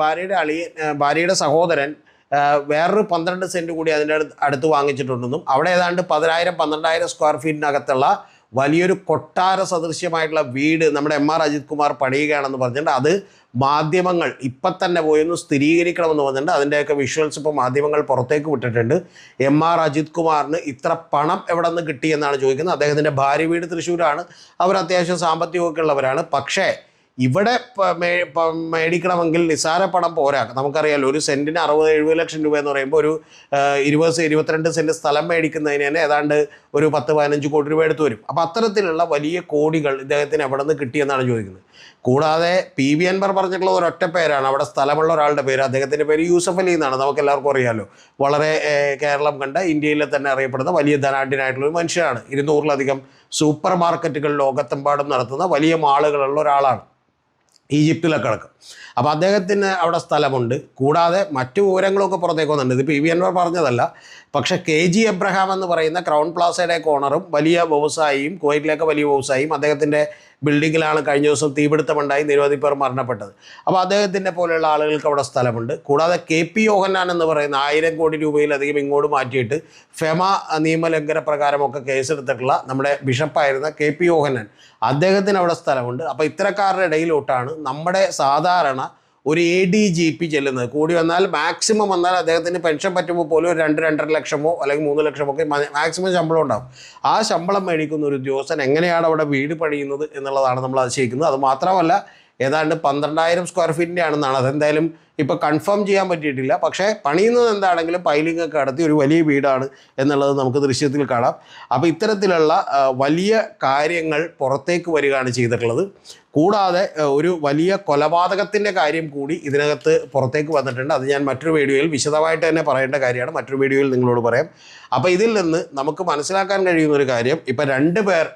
Speaker 1: ഭാര്യയുടെ അളിയൻ ഭാര്യയുടെ സഹോദരൻ വേറൊരു പന്ത്രണ്ട് സെന്റ് കൂടി അതിന്റെ അടുത്ത് അടുത്ത് വാങ്ങിച്ചിട്ടുണ്ടെന്നും അവിടെ ഏതാണ്ട് പതിനായിരം പന്ത്രണ്ടായിരം സ്ക്വയർ ഫീറ്റിനകത്തുള്ള വലിയൊരു കൊട്ടാര സദൃശ്യമായിട്ടുള്ള വീട് നമ്മുടെ എം ആർ അജിത് കുമാർ പണിയുകയാണെന്ന് പറഞ്ഞിട്ടുണ്ട്. അത് മാധ്യമങ്ങൾ ഇപ്പം തന്നെ പോയൊന്ന് സ്ഥിരീകരിക്കണമെന്ന് പറഞ്ഞിട്ടുണ്ട്. അതിന്റെയൊക്കെ വിഷ്വൽസ് ഇപ്പോൾ മാധ്യമങ്ങൾ പുറത്തേക്ക് വിട്ടിട്ടുണ്ട്. എം ആർ അജിത് കുമാറിന് ഇത്ര പണം എവിടെ നിന്ന് കിട്ടിയെന്നാണ് ചോദിക്കുന്നത്. അദ്ദേഹത്തിന്റെ ഭാര്യ വീട് തൃശ്ശൂരാണ്. അവർ അത്യാവശ്യം സാമ്പത്തികമൊക്കെ ഉള്ളവരാണ്. പക്ഷേ ഇവിടെ മേടിക്കണമെങ്കിൽ നിസ്സാര പണം പോരാ. നമുക്കറിയാലോ ഒരു സെന്റിന് അറുപത് എഴുപത് ലക്ഷം രൂപ എന്ന് പറയുമ്പോൾ ഒരു ഇരുപത് ഇരുപത്തിരണ്ട് സെന്റ് സ്ഥലം മേടിക്കുന്നതിന് തന്നെ ഏതാണ്ട് ഒരു പത്ത് പതിനഞ്ച് കോടി രൂപ എടുത്തു വരും. അപ്പോൾ അത്തരത്തിലുള്ള വലിയ കോടികൾ ഇദ്ദേഹത്തിന് എവിടെ നിന്ന് കിട്ടിയെന്നാണ് ചോദിക്കുന്നത്. കൂടാതെ പി വി അൻവർ പറഞ്ഞിട്ടുള്ള ഒരൊറ്റ പേരാണ്. അവിടെ സ്ഥലമുള്ള ഒരാളുടെ പേര്. അദ്ദേഹത്തിന്റെ പേര് യൂസഫ് അലി എന്നാണ്. നമുക്ക് എല്ലാവർക്കും അറിയാമല്ലോ വളരെ കേരളം കണ്ട ഇന്ത്യയിലെ തന്നെ അറിയപ്പെടുന്ന വലിയ ധനാഢ്യനായിട്ടുള്ള ഒരു മനുഷ്യനാണ്. ഇരുന്നൂറിലധികം സൂപ്പർ മാർക്കറ്റുകൾ ലോകത്തെമ്പാടും നടത്തുന്ന വലിയ മാളുകളുള്ള ഒരാളാണ്. ഈജിപ്തിലൊക്കെ അടക്കം അപ്പോൾ അദ്ദേഹത്തിന് അവിടെ സ്ഥലമുണ്ട്. കൂടാതെ മറ്റു വിവരങ്ങളൊക്കെ പുറത്തേക്ക് വന്നിട്ടുണ്ട്. ഇത് പി വി അൻവർ പറഞ്ഞതല്ല. പക്ഷേ കെ ജി എബ്രഹാം എന്ന് പറയുന്ന ക്രൗൺ പ്ലാസയുടെ ഓണറും വലിയ വ്യവസായിയും കോയിറ്റിലൊക്കെ വലിയ വ്യവസായിയും അദ്ദേഹത്തിന്റെ ബിൽഡിങ്ങിലാണ് കഴിഞ്ഞ ദിവസം തീപിടുത്തമുണ്ടായി. നിരവധി പേർ മരണപ്പെട്ടത്. അപ്പോൾ അദ്ദേഹത്തിന്റെ പോലെയുള്ള ആളുകൾക്ക് അവിടെ സ്ഥലമുണ്ട്. കൂടാതെ കെ പി യോഹന്നാൻ എന്ന് പറയുന്ന ആയിരം കോടി രൂപയിലധികം ഇങ്ങോട്ട് മാറ്റിയിട്ട് ഫെമ നിയമലംഘന പ്രകാരമൊക്കെ കേസെടുത്തിട്ടുള്ള നമ്മുടെ ബിഷപ്പായിരുന്ന കെ പി യോഹന്നാൻ. അദ്ദേഹത്തിന് അവിടെ സ്ഥലമുണ്ട്. അപ്പോൾ ഇത്തരക്കാരുടെ ഇടയിലോട്ടാണ് നമ്മുടെ സാധാരണ ഒരു എ ഡി ജി പി ചെല്ലുന്നത്. കൂടി വന്നാൽ മാക്സിമം വന്നാൽ അദ്ദേഹത്തിന് പെൻഷൻ പറ്റുമ്പോൾ പോലും ഒരു രണ്ട് രണ്ടര ലക്ഷമോ അല്ലെങ്കിൽ മൂന്ന് ലക്ഷമോ ഒക്കെ മാക്സിമം ശമ്പളം ഉണ്ടാവും. ആ ശമ്പളം മേടിക്കുന്ന ഒരു ഉദ്യോഗസ്ഥൻ എങ്ങനെയാണ് അവിടെ വീട് പണിയുന്നത് എന്നുള്ളതാണ് നമ്മൾ അതിശയിക്കുന്നത് അത് മാത്രമല്ല ഏതാണ്ട് പന്ത്രണ്ടായിരം സ്ക്വയർ ഫീറ്റിന്റെ ആണെന്നാണ്. അതെന്തായാലും ഇപ്പോൾ കൺഫേം ചെയ്യാൻ പറ്റിയിട്ടില്ല. പക്ഷേ പണിയുന്നത് എന്താണെങ്കിലും പൈലിംഗ് ഒക്കെ നടത്തി ഒരു വലിയ വീടാണ് എന്നുള്ളത് നമുക്ക് ദൃശ്യത്തിൽ കാണാം. അപ്പോൾ ഇത്തരത്തിലുള്ള വലിയ കാര്യങ്ങൾ പുറത്തേക്ക് വരികയാണ് ചെയ്തിട്ടുള്ളത്. കൂടാതെ ഒരു വലിയ കൊലപാതകത്തിന്റെ കാര്യം കൂടി ഇതിനകത്ത് പുറത്തേക്ക് വന്നിട്ടുണ്ട്. അത് ഞാൻ മറ്റൊരു വീഡിയോയിൽ വിശദമായിട്ട് തന്നെ പറയേണ്ട കാര്യമാണ്. മറ്റൊരു വീഡിയോയിൽ നിങ്ങളോട് പറയാം. അപ്പോൾ ഇതിൽ നിന്ന് നമുക്ക് മനസ്സിലാക്കാൻ കഴിയുന്ന ഒരു കാര്യം ഇപ്പം രണ്ട് പേർ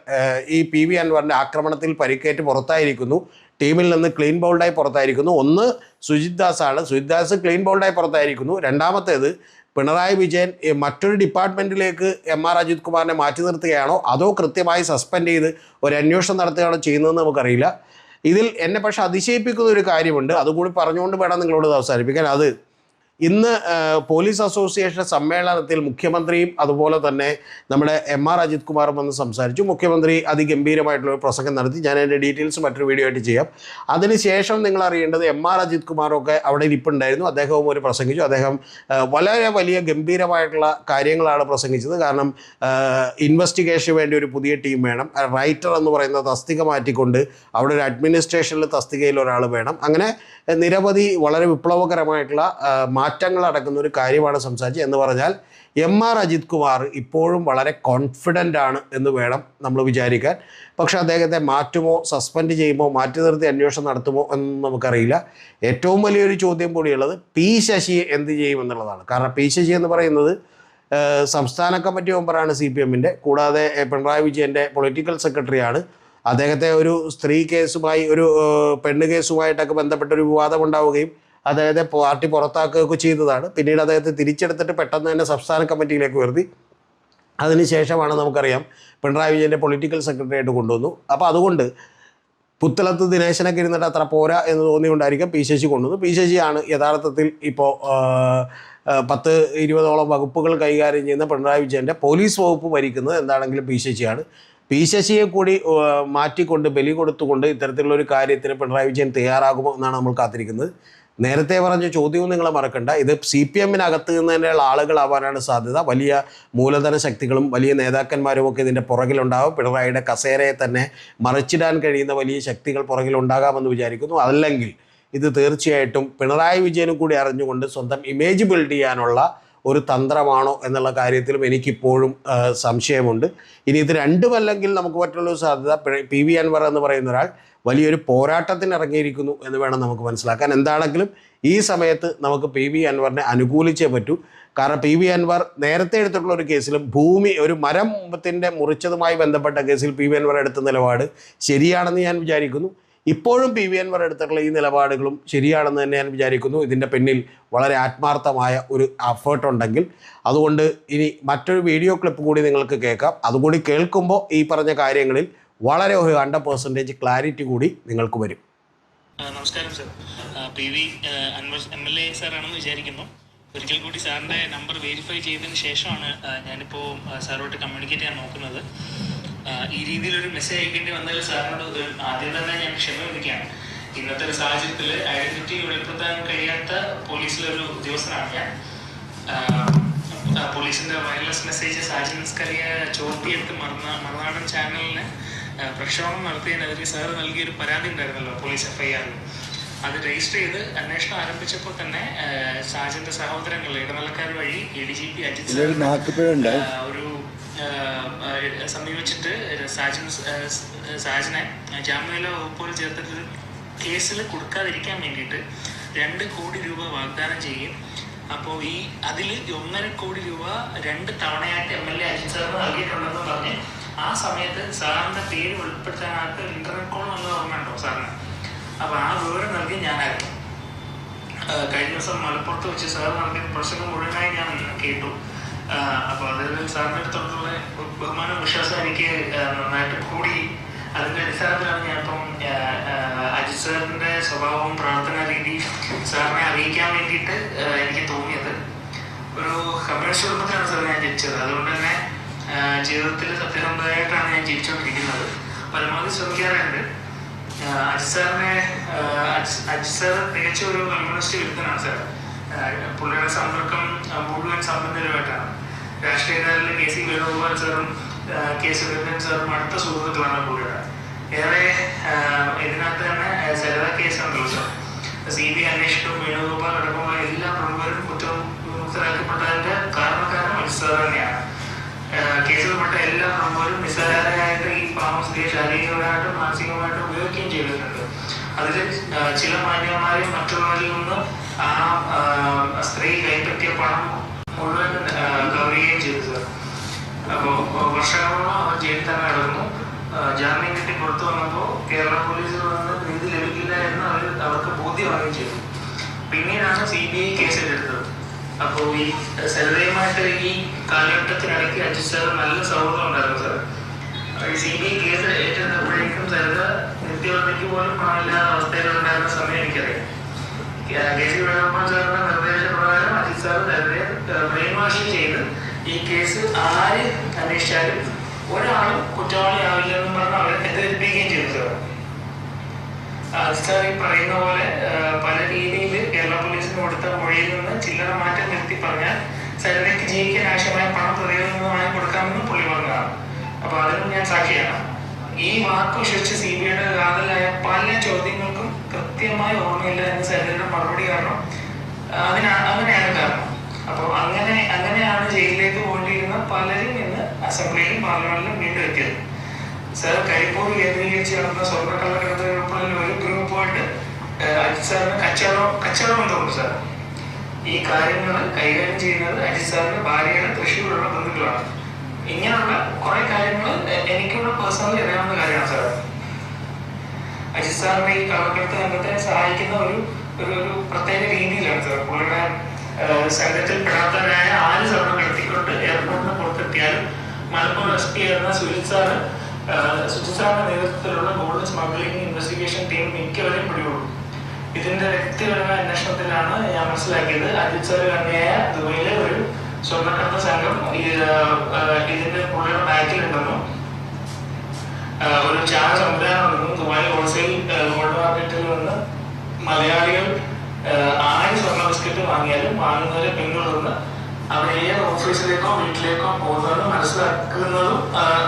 Speaker 1: ഈ പി വി അൻവറിന്റെ ആക്രമണത്തിൽ പരിക്കേറ്റ് പുറത്തായിരിക്കുന്നു. ടീമിൽ നിന്ന് ക്ലീൻ ബൗൾഡായി പുറത്തായിരിക്കുന്നു. ഒന്ന് സുജിത് ദാസ് ആണ് സുജിത് ദാസ് ക്ലീൻ ബൗൾഡായി പുറത്തായിരിക്കുന്നു. രണ്ടാമത്തേത് പിണറായി വിജയൻ മറ്റൊരു ഡിപ്പാർട്ട്മെന്റിലേക്ക് എം ആർ അജിത് കുമാറിനെ മാറ്റി നിർത്തുകയാണോ? അതോ കൃത്യമായി സസ്പെൻഡ് ചെയ്ത് ഒരു അന്വേഷണം നടത്തുകയാണോ ചെയ്യുന്നതെന്ന് നമുക്കറിയില്ല. ഇതിൽ എന്നെ പക്ഷെ അതിശയിപ്പിക്കുന്ന ഒരു കാര്യമുണ്ട്. അതുകൂടി പറഞ്ഞുകൊണ്ട് വേണം നിങ്ങളോട് അവസാനിപ്പിക്കാൻ. അത് ഇന്ന് പോലീസ് അസോസിയേഷൻ സമ്മേളനത്തിൽ മുഖ്യമന്ത്രിയും അതുപോലെ തന്നെ നമ്മുടെ എം ആർ അജിത് കുമാറും വന്ന് സംസാരിച്ചു. മുഖ്യമന്ത്രി അതിഗംഭീരമായിട്ടുള്ള ഒരു പ്രസംഗം നടത്തി. ഞാൻ അതിന്റെ ഡീറ്റെയിൽസ് മറ്റൊരു വീഡിയോ ആയിട്ട് ചെയ്യാം. അതിനുശേഷം നിങ്ങൾ അറിയേണ്ടത് എം ആർ അജിത് കുമാറൊക്കെ അവിടെ ഇരിപ്പുണ്ടായിരുന്നു. അദ്ദേഹവും ഒരു പ്രസംഗിച്ചു. അദ്ദേഹം വളരെ വലിയ ഗംഭീരമായിട്ടുള്ള കാര്യങ്ങളാണ് പ്രസംഗിച്ചത്. കാരണം ഇൻവെസ്റ്റിഗേഷന് വേണ്ടി ഒരു പുതിയ ടീം വേണം. റൈറ്റർ എന്ന് പറയുന്ന തസ്തിക മാറ്റിക്കൊണ്ട് അവിടെ ഒരു അഡ്മിനിസ്ട്രേഷനിൽ തസ്തികയിൽ ഒരാൾ വേണം. അങ്ങനെ നിരവധി വളരെ വിപ്ലവകരമായിട്ടുള്ള ആ, മാറ്റങ്ങൾ അടക്കുന്ന ഒരു കാര്യമാണ് സംസാരിച്ചത് എന്ന് പറഞ്ഞാൽ എം ആർ അജിത് കുമാർ ഇപ്പോഴും വളരെ കോൺഫിഡന്റ് ആണ് എന്ന് വേണം നമ്മൾ വിചാരിക്കാൻ. പക്ഷേ അദ്ദേഹത്തെ മാറ്റുമോ സസ്പെൻഡ് ചെയ്യുമോ മാറ്റി നിർത്തി അന്വേഷണം നടത്തുമോ എന്നൊന്നും നമുക്കറിയില്ല. ഏറ്റവും വലിയൊരു ചോദ്യം കൂടിയുള്ളത് പി ശശിയെ എന്ത് ചെയ്യും എന്നുള്ളതാണ്. കാരണം പി ശശി എന്ന് പറയുന്നത് സംസ്ഥാന കമ്മിറ്റി മെമ്പറാണ് സി പി എമ്മിന്റെ. കൂടാതെ പിണറായി വിജയന്റെ പൊളിറ്റിക്കൽ സെക്രട്ടറിയാണ് അദ്ദേഹത്തെ ഒരു സ്ത്രീ കേസുമായി ഒരു പെണ്ണ് കേസുമായിട്ടൊക്കെ ബന്ധപ്പെട്ട ഒരു വിവാദം ഉണ്ടാവുകയും അദ്ദേഹത്തെ പാർട്ടി പുറത്താക്കുകയൊക്കെ ചെയ്തതാണ്. പിന്നീട് അദ്ദേഹത്തെ തിരിച്ചെടുത്തിട്ട് പെട്ടെന്ന് തന്നെ സംസ്ഥാന കമ്മിറ്റിയിലേക്ക് ഉയർത്തി. അതിനുശേഷമാണ് നമുക്കറിയാം പിണറായി വിജയന്റെ പൊളിറ്റിക്കൽ സെക്രട്ടറി ആയിട്ട് കൊണ്ടുവന്നു. അപ്പോൾ അതുകൊണ്ട് പുത്തലത്ത് ദിനേശനൊക്കെ ഇരുന്നിട്ട് അത്ര പോരാ എന്ന് തോന്നിയുകൊണ്ടായിരിക്കും പി ശശി കൊണ്ടുവന്നു പി ശശിയാണ് യഥാർത്ഥത്തിൽ ഇപ്പോൾ പത്ത് ഇരുപതോളം വകുപ്പുകൾ കൈകാര്യം ചെയ്യുന്ന പിണറായി വിജയന്റെ പോലീസ് വകുപ്പ് ഭരിക്കുന്നത് എന്താണെങ്കിലും പി ശശിയാണ്. പി ശശിയെ കൂടി മാറ്റിക്കൊണ്ട് ബലി കൊടുത്തുകൊണ്ട് ഇത്തരത്തിലുള്ള ഒരു കാര്യത്തിന് പിണറായി വിജയൻ തയ്യാറാകുമോ എന്നാണ് നമ്മൾ കാത്തിരിക്കുന്നത്. നേരത്തെ പറഞ്ഞ ചോദ്യവും നിങ്ങൾ മറക്കണ്ട. ഇത് സി പി എമ്മിനകത്ത് നിന്ന് തന്നെയുള്ള ആളുകളാവാനാണ് സാധ്യത. വലിയ മൂലധന ശക്തികളും വലിയ നേതാക്കന്മാരും ഒക്കെ ഇതിന്റെ പുറകിലുണ്ടാവും. പിണറായിയുടെ കസേരയെ തന്നെ മറിച്ചിടാൻ കഴിയുന്ന വലിയ ശക്തികൾ പുറകിലുണ്ടാകാമെന്ന് വിചാരിക്കുന്നു. അതല്ലെങ്കിൽ ഇത് തീർച്ചയായിട്ടും പിണറായി വിജയനും കൂടി അറിഞ്ഞുകൊണ്ട് സ്വന്തം ഇമേജ് ബിൽഡ് ചെയ്യാനുള്ള ഒരു തന്ത്രമാണോ എന്നുള്ള കാര്യത്തിലും എനിക്കിപ്പോഴും സംശയമുണ്ട്. ഇനി ഇത് രണ്ടുമല്ലെങ്കിൽ നമുക്ക് മറ്റുള്ളൊരു സാധ്യത. പി വി അൻവർ എന്ന് പറയുന്ന ഒരാൾ വലിയൊരു പോരാട്ടത്തിന് ഇറങ്ങിയിരിക്കുന്നു എന്ന് വേണം നമുക്ക് മനസ്സിലാക്കാൻ. എന്താണെങ്കിലും ഈ സമയത്ത് നമുക്ക് പി വി അൻവറിനെ അനുകൂലിച്ചേ പറ്റൂ. കാരണം പി വി അൻവർ നേരത്തെ എടുത്തിട്ടുള്ള ഒരു കേസിലും ഭൂമി ഒരു മരത്തിന്റെ മുറിച്ചതുമായി ബന്ധപ്പെട്ട കേസിൽ പി വി അൻവർ എടുത്ത നിലപാട് ശരിയാണെന്ന് ഞാൻ വിചാരിക്കുന്നു. ഇപ്പോഴും പി വി അൻവർ എടുത്തിട്ടുള്ള ഈ നിലപാടുകളും ശരിയാണെന്ന് തന്നെ ഞാൻ വിചാരിക്കുന്നു. ഇതിന്റെ പിന്നിൽ വളരെ ആത്മാർത്ഥമായ ഒരു എഫേർട്ട് ഉണ്ടെങ്കിൽ. അതുകൊണ്ട് ഇനി മറ്റൊരു വീഡിയോ ക്ലിപ്പ് കൂടി നിങ്ങൾക്ക് കേൾക്കാം. അതുകൂടി കേൾക്കുമ്പോൾ ഈ പറഞ്ഞ കാര്യങ്ങളിൽ വളരെ ഒരു ഹൺഡ്രഡ് പെർസെന്റേജ് ക്ലാരിറ്റി കൂടി നിങ്ങൾക്ക് വരും.
Speaker 2: നമസ്കാരം sir P V M L A സാറാണെന്ന് വിചാരിക്കുന്നു. ഒരിക്കൽ കൂടി സാറിന്റെ നമ്പർ വെരിഫൈ ചെയ്തതിന് ശേഷമാണ് ഞാനിപ്പോൾ സാറോട്ട് കമ്മ്യൂണിക്കേറ്റ് ചെയ്യാൻ നോക്കുന്നത്. ഈ രീതിയിലൊരു മെസ്സേജ് അയക്കേണ്ടി വന്നാൽ സാറിനോട് ആദ്യം തന്നെ ഞാൻ ക്ഷമ ചോദിക്കുകയാണ് ഇന്നത്തെ ഒരു സാഹചര്യത്തിൽ ഐഡന്റിറ്റി വെളിപ്പെടുത്താൻ കഴിയാത്ത പോലീസിലൊരു ഉദ്യോഗസ്ഥനാണ് ഞാൻ. പോലീസിന്റെ വയർലെസ് മെസ്സേജ് സാജൻ സ്കറിയ ചോർത്തിയെടുത്ത് മറുനാടൻ ചാനലിന് ആ, പ്രക്ഷേപണം നടത്തിയതിനെതിരെ സാർ നൽകിയൊരു പരാതി ഉണ്ടായിരുന്നല്ലോ പോലീസ് എഫ്ഐആറിൽ അത് രജിസ്റ്റർ ചെയ്ത് അന്വേഷണം ആരംഭിച്ചപ്പോൾ തന്നെ സാജിന്റെ സഹോദരങ്ങൾ ഇടനിലക്കാർ വഴി A D G P Ajith ഒരു സമീപിച്ചിട്ട് സാജൻ സാജനെ ജാമ്യല വകുപ്പുകൾ ചേർത്തിട്ടൊരു കേസിൽ കൊടുക്കാതിരിക്കാൻ വേണ്ടിയിട്ട് രണ്ട് കോടി രൂപ വാഗ്ദാനം ചെയ്യും അപ്പോൾ ഈ അതിൽ ഒന്നര കോടി രൂപ രണ്ട് തവണയായിട്ട് എം എൽ എ അജിത് സാറിന് നൽകിയിട്ടുണ്ടെന്ന് പറഞ്ഞ് ആ സമയത്ത് സാറിന്റെ പേര് വെളിപ്പെടുത്താനായിട്ട് ഇന്റർനെറ്റ് കോൾ വന്നത് ഓർമ്മയുണ്ടോ സാറിന്? അപ്പോൾ ആ വിവരം നൽകി ഞാനായിരുന്നു. കഴിഞ്ഞ ദിവസം മലപ്പുറത്ത് വെച്ച് സാർ നടത്തിയ പ്രസംഗം മുഴുവനായി ഞാൻ കേട്ടു. അപ്പൊ അതിൽ സാറിന്റെ അടുത്തുള്ള ബഹുമാന വിശ്വാസം എനിക്ക് നന്നായിട്ട് കൂടി. അതിന്റെ അടിസ്ഥാനത്തിലാണ് ആ, അജിത് സാറിന്റെ സ്വഭാവവും പ്രാർത്ഥനാ രീതി സാറിനെ അറിയിക്കാൻ വേണ്ടിയിട്ട് എനിക്ക് തോന്നിയത്. ഒരു കമ്മ്യൂണിസ്റ്റ് കുടുംബത്തിലാണ് സാർ ഞാൻ ജനിച്ചത് അതുകൊണ്ട് തന്നെ ജീവിതത്തിൽ സത്യസന്ധമായിട്ടാണ് ഞാൻ ജീവിച്ചുകൊണ്ടിരിക്കുന്നത്. പരമാവധി ശ്രമിക്കാറുണ്ട്. അജിസാറിനെ അജിസാർ തികച്ച ഒരു കമ്മ്യൂണിസ്റ്റ് വിരുദ്ധനാണ് സാർ. പുള്ളിയുടെ സമ്പർക്കം മുഴുവൻ സമ്പന്നരുമായിട്ടാണ്. രാഷ്ട്രീയക്കാരിലെ കെ സി വേണുഗോപാൽ സാറും കെ സുരേന്ദ്രൻ സാറും അടുത്ത സുഹൃത്തുക്കളാണ് പുള്ളിയുടെ. ഏറെ ഇതിനകത്ത് തന്നെ സരിത കേസ് ഉണ്ടല്ലോ സാർ. സി ബി ഐ അന്വേഷിക്കും വേണുഗോപാൽ അടക്കമുള്ള എല്ലാ പ്രമുഖരും കുറ്റം മുക്തരാക്കപ്പെട്ടതിന്റെ കാരണക്കാരൻ അജിസാർ സാർ തന്നെയാണ്. ആഹ് പെട്ട എല്ലാ നമ്മളും നിസ്സാരരായിട്ട് ഈ പാവം സ്ത്രീയെ ശാരീരികമായിട്ടും മാനസികമായിട്ടും ഉപയോഗിക്കുകയും ചെയ്തിട്ടുണ്ട്. അതിൽ ചില മാന്യന്മാരും മറ്റുള്ളവരിൽ നിന്ന് ആ സ്ത്രീ കൈപ്പറ്റിയ പണം മുഴുവൻ കവർ ചെയ്യുകയും ചെയ്തത് അപ്പോൾ വർഷങ്ങളോളം അവർ ജയിലിൽ തന്നെ കിടന്നു. ജാമ്യം കിട്ടി പുറത്തു വന്നപ്പോൾ കേരള പോലീസിൽ നിന്ന് നീതി ലഭിക്കില്ല എന്ന് അവർ അവർക്ക് ബോധ്യമാവുകയും ചെയ്തു. പിന്നീടാണ് സി ബി ഐ കേസ് എടുത്തത്. അപ്പോൾ ഈ സരിതയുമായിട്ട് ഈ കാലഘട്ടത്തിനിടയ്ക്ക് അജിത് സാർ നല്ല സൗഹൃദം ഉണ്ടായിരുന്നു സാർ സി ബി കേസ് ഏറ്റെടുത്തപ്പോഴേക്കും സരിത നിത്യവൃത്തിക്ക് പോലും പണമില്ലാത്ത അവസ്ഥയിലുണ്ടായിരുന്ന സമയം എനിക്കറിയാം. കെ സി വേണുഗോപാൽ സാറിന്റെ നിർദ്ദേശപ്രകാരം അജിത് സാർ സരിതയെ ബ്രെയിൻ വാഷിംഗ് ചെയ്ത് ഈ കേസ് ആര് അന്വേഷിച്ചാലും ഒരാളും കുറ്റവാളിയാവില്ലെന്നും പറഞ്ഞ് അവരെ തെറ്റിദ്ധരിപ്പിക്കുകയും ചെയ്തു സാർ സാർ ഈ പറയുന്ന പോലെ പല രീതിയിൽ കേരള പോലീസിന് കൊടുത്ത മൊഴിയിൽ നിന്ന് ചില്ലറ മാറ്റം നിർത്തി പറഞ്ഞാൽ സരിതയ്ക്ക് ജീവിക്കാൻ ആവശ്യമായ പണം വാങ്ങി കൊടുക്കാമെന്നും പുള്ളി പറഞ്ഞതാണ്. അപ്പൊ അതിനും ഞാൻ സാക്ഷിയാണ്. ഈ വാക്ക് വിശ്വസിച്ച് സി ബി ഐയുടെ കാതലായ പല ചോദ്യങ്ങൾക്കും കൃത്യമായി ഓർമ്മയില്ല എന്ന് സരിതയുടെ മറുപടി കാരണം അതിനാ അങ്ങനെയാണ് കാരണം. അപ്പോൾ അങ്ങനെ അങ്ങനെയാണ് ജയിലിലേക്ക് പോകേണ്ടിയിരുന്ന പലരും ഇന്ന് അസംബ്ലിയിലും പാർലമെന്റിലും വീണ്ടും എത്തിയത്. സാർ കരിപ്പൂർ കേന്ദ്രീകരിച്ച് നടന്ന സ്വർണക്കള്ളക്കടത്ത് ഗ്രൂപ്പുകളിൽ ഒരു ഗ്രൂപ്പായിട്ട് അജിത് സാറിന് കച്ചവടം കച്ചവടം എന്തുകൊണ്ട് സാർ? ഈ കാര്യങ്ങൾ കൈകാര്യം ചെയ്യുന്നത് അജിസാറിന് ഭാര്യയുടെ തൃശ്ശൂരുള്ള ബന്ധുക്കളാണ്. ഇങ്ങനെയുള്ള കുറെ കാര്യങ്ങൾ എനിക്കിവിടെ പേഴ്സണലി അറിയാവുന്ന കാര്യമാണ് സാർ അജിത് സാറിന്റെ ഈ കള്ളക്കടത്ത് രംഗത്തെ സഹായിക്കുന്ന ഒരു ഒരു പ്രത്യേക രീതിയിലാണ് സാർ പുള്ളിയുടെ സംഘത്തിൽ പെടാത്തവരായ ആര് സ്വർണം കടത്തിക്കൊണ്ട് എയർപോർട്ടിന് പുറത്തെത്തിയാലും മലപ്പുറം എസ് പി ആയിരുന്ന സുജിത് സാറ് സുജിത് സാറിന്റെ നേതൃത്വത്തിലുള്ള ഗോൾഡ് സ്മഗ്ലിംഗ് ഇൻവെസ്റ്റിഗേഷൻ ടീം മിക്കവരെയും പിടികൂടും. ഇതിന്റെ വ്യക്തിപരമായ അന്വേഷണത്തിലാണ് ഞാൻ മനസ്സിലാക്കിയത്. അജിത് തന്നെയായ ദുബൈയിലെ ഒരു സ്വർണക്കടത്ത് സംഘം ഇതിന്റെ പുള്ളിയുടെ ബാക്കിലുണ്ടെന്നും ഒരു ചാർജ് സംവിധാനം ഉണ്ടെന്നും ദുബായ് ഹോൾസെയിൽ ഗോൾഡ് മാർക്കറ്റിൽ നിന്ന് മലയാളികൾ ആയി സ്വർണ ബിസ്ക്കറ്റ് വാങ്ങിയാലും വാങ്ങുന്നവരെ പിന്തുടർന്ന് അവരെ ഓഫീസിലേക്കോ വീട്ടിലേക്കോ പോകുന്നതും മനസ്സിലാക്കുന്നതും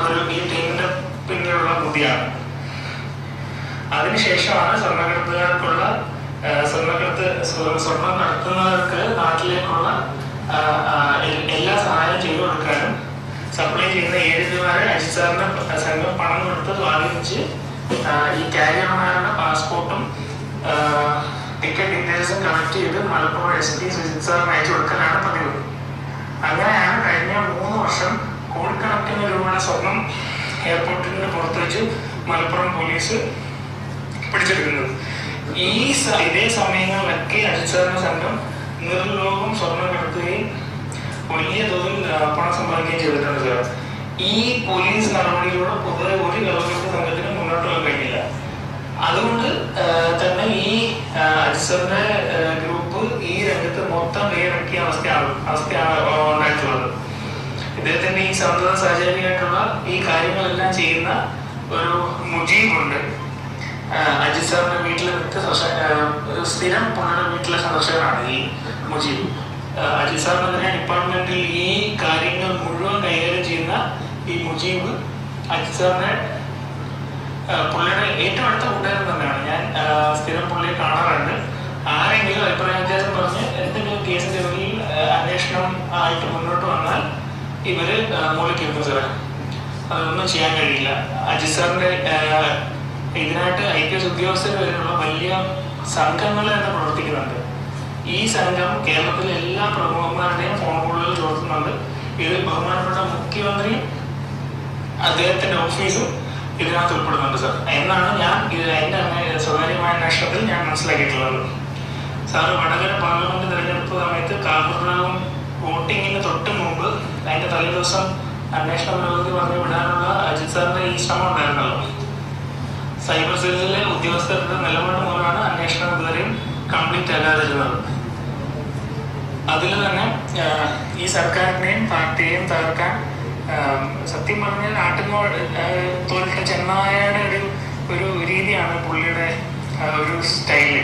Speaker 2: ഒരു ഈ ടീമിന്റെ പിന്നിലുള്ള ബുദ്ധിയാണ്. അതിനുശേഷമാണ് സ്വർണക്കടത്തുകാർക്കുള്ള സ്വർണക്കടത്ത് സ്വ- സ്വർണം നടത്തുന്നവർക്ക് നാട്ടിലേക്കുള്ള എല്ലാ സഹായവും ചെയ്തു കൊടുക്കാനും സപ്ലൈ ചെയ്യുന്ന ഏഴുമാരെ അജിസാറിന് സംഘം പണം കൊടുത്ത് സ്വാധീനിച്ച് ഈ കാരിയർമാരുടെ പാസ്പോർട്ടും ടിക്കറ്റ് ഡീറ്റെയിൽസും കളക്ട് ചെയ്ത് മലപ്പുറം എസ് പി സുജിത് സാറിന് അയച്ചു കൊടുക്കലാണ് പതിവ്. അങ്ങനെയാണ് കഴിഞ്ഞ മൂന്ന് വർഷം കോടിക്കണക്കിന് രൂപയുടെ സ്വർണം എയർപോർട്ടിൽ പുറത്ത് വെച്ച് മലപ്പുറം പോലീസ് പിടിച്ചെടുക്കുന്നത്. ഈ ഇതേ സമയങ്ങളിലൊക്കെ അനുസരണ സംഘം നിർലോകം സ്വർണം കടത്തുകയും വലിയ തോതിൽ പണം സമ്പാദിക്കുകയും ചെയ്തിട്ടുണ്ട് സാർ. ഈ പോലീസ് നടപടിയിലൂടെ പൊതുവെ ഒരു ഗവൺമെന്റ് സംഘത്തിന് മുന്നോട്ട് പോകാൻ കഴിഞ്ഞില്ല. അതുകൊണ്ട് തന്നെ ഈ അജിസറിന്റെ ഗ്രൂപ്പ് ഈ രംഗത്ത് മൊത്തം കൈയടക്കിയ അവസ്ഥയാണ് അവസ്ഥയാണ് ഉണ്ടായിട്ടുള്ളത്. ഇദ്ദേഹത്തിന്റെ ഈ സന്തത സഹചാരിയായിട്ടുള്ള ഈ കാര്യങ്ങളെല്ലാം ചെയ്യുന്ന ഒരു മുജീബുണ്ട് അജിത് സാറിന്റെ വീട്ടിലെ നിത്യ ഒരു സ്ഥിരം പാണ വീട്ടിലെ സന്ദർശകനാണ് ഈ മുജീബ്. അജിത് സാറിനെതിരെ ഡിപ്പാർട്ട്മെന്റിൽ ഈ കാര്യങ്ങൾ മുഴുവൻ കൈകാര്യം ചെയ്യുന്ന ഈ മുജീബ് അജിത് സാറിനെ പുള്ളിയുടെ ഏറ്റവും അടുത്ത കൂട്ടുകാരൻ തന്നെയാണ്. ഞാൻ സ്ഥിരം പുള്ളിയെ കാണാറുണ്ട്. ആരെങ്കിലും അഭിപ്രായ വ്യത്യാസം പറഞ്ഞ് എന്തെങ്കിലും കേസിന്റെ പേരിൽ അന്വേഷണം ആയിട്ട് മുന്നോട്ട് വന്നാൽ ഇവർ മൂലയ്ക്ക് എത്തും സാറേ. അതൊന്നും ചെയ്യാൻ കഴിയില്ല. അജിത് സാറിന്റെ ഇതിനായിട്ട് ഐ പി എസ് ഉദ്യോഗസ്ഥർ വരെയുള്ള വലിയ സംഘങ്ങൾ തന്നെ പ്രവർത്തിക്കുന്നുണ്ട്. ഈ സംഘം കേരളത്തിലെ എല്ലാ പ്രമുഖന്മാരുടെയും ഫോൺ കോളുകൾ ചോർത്തുന്നുണ്ട് ഇതിൽ ബഹുമാനപ്പെട്ട മുഖ്യമന്ത്രി അദ്ദേഹത്തിന്റെ ഓഫീസും ഇതിനകത്ത് ഉൾപ്പെടുന്നുണ്ട് സാർ എന്നാണ് ഞാൻ ഇത് അന്വേ- സ്വകാര്യമായ അന്വേഷണത്തിൽ ഞാൻ മനസ്സിലാക്കിയിട്ടുള്ളത്. സാറ് വടകര പാർലമെന്റ് തെരഞ്ഞെടുപ്പ് സമയത്ത് കാർബുറാവും വോട്ടിങ്ങിന് തൊട്ട് മുമ്പ് അതിന്റെ തലേ ദിവസം അന്വേഷണ പുരോഗതി പറഞ്ഞു വിടാനുള്ള അജിത് സാറിന്റെ ഈ ശ്രമം ഉണ്ടായിരുന്നല്ലോ. സൈബർ സെല്ലിലെ ഉദ്യോഗസ്ഥരുടെ നിലപാട് മൂലമാണ് അന്വേഷണം ഇതുവരെയും കംപ്ലീറ്റ് ആകാതിരുന്നത് അതിൽ തന്നെ ഈ സർക്കാരിനെയും പാർട്ടിയെയും തകർക്കാൻ സത്യം പറഞ്ഞാൽ ആട്ടുന്നോ തോലിട്ട ചെന്നായയുടെ ഒരു ഒരു രീതിയാണ് പുള്ളിയുടെ ഒരു സ്റ്റൈൽ.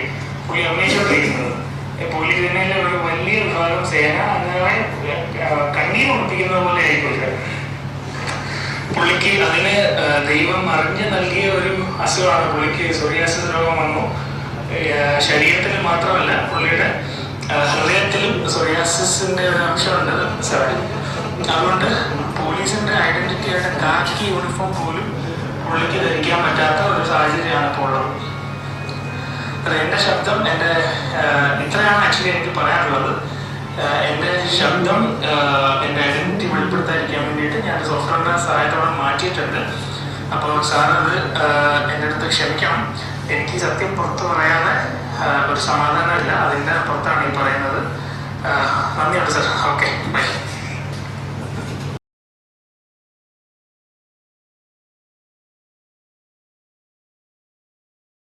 Speaker 2: പുള്ളി അഭിനയിച്ചുകൊണ്ടിരിക്കുന്നത്. പുള്ളി ഇതിനെ ഒരു വലിയ വിഭാഗം സേന അങ്ങനെ കണ്ണീർ ഉറപ്പിക്കുന്ന പോലെ ആയിക്കോട്ടെ പുള്ളിക്ക് അതിന് ദൈവം അറിഞ്ഞു നൽകിയ ഒരു അസുഖമാണ്. പുള്ളിക്ക് സോറിയാസിസ് രോഗം വന്നു. ശരീരത്തിൽ മാത്രമല്ല പുള്ളിയുടെ ഹൃദയത്തിലും സോറിയാസിസിന്റെ ഒരു അംശമുണ്ട് സാറി അതുകൊണ്ട് പോലീസിന്റെ ഐഡന്റിറ്റി ആയിട്ട് കാക്കി യൂണിഫോം പോലും പുള്ളിക്ക് ധരിക്കാൻ പറ്റാത്ത ഒരു സാഹചര്യമാണ് ഇപ്പോൾ ഉള്ളത്. അത് എന്റെ ശബ്ദം എന്റെ ഇത്രയാണ് ആക്ച്വലി എനിക്ക് പറയാനുള്ളത്. എന്റെ ശബ്ദം എന്റെ ഐഡന്റിറ്റി വെളിപ്പെടുത്താതിരിക്കാൻ വേണ്ടിയിട്ട് ഞാൻ സോഫ്റ്റ്വെയറിന്റെ സഹായത്തോടെ മാറ്റിയിട്ടുണ്ട്. അപ്പോൾ ആഹ്, എന്റെ അടുത്ത് ക്ഷമിക്കണം. എനിക്ക് സത്യം പുറത്ത് പറയാതെ ഒരു സമാധാനമില്ല. അതിന്റെ പുറത്താണ് ഈ പറയുന്നത്. നന്ദിയുണ്ട് സാർ. ഓക്കെ.